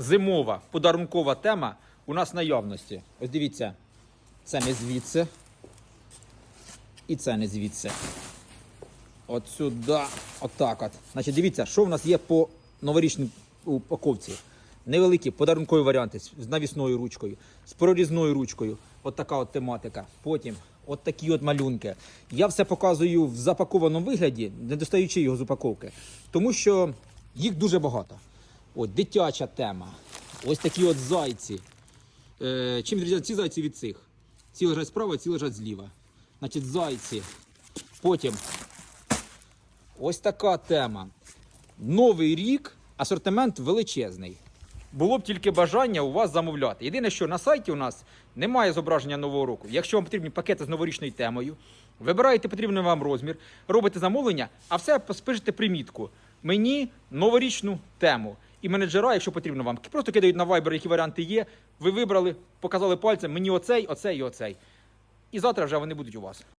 зимова подарункова тема у нас наявності. Ось дивіться, це не звідси. І це не звідси. От сюди, отак от. Значить, дивіться, що в нас є по новорічній упаковці. Невеликі подарункові варіанти з навісною ручкою, з прорізною ручкою. От така от тематика. Потім от такі от малюнки. Я все показую в запакованому вигляді, не достаючи його з упаковки. Тому що їх дуже багато. От дитяча тема. Ось такі от зайці. Е, чим відрізняються ці зайці від цих? Ці лежать справа, ці лежать зліва. Значить, зайці. Потім ось така тема. Новий рік, асортимент величезний. Було б тільки бажання у вас замовляти. Єдине, що на сайті у нас немає зображення нового року. Якщо вам потрібні пакети з новорічною темою, вибираєте потрібний вам розмір, робите замовлення, а все пишете примітку. Мені новорічну тему. І менеджера, якщо потрібно вам, просто кидають на Viber, які варіанти є. Ви вибрали, показали пальцем, мені оцей, оцей і оцей. І завтра вже вони будуть у вас.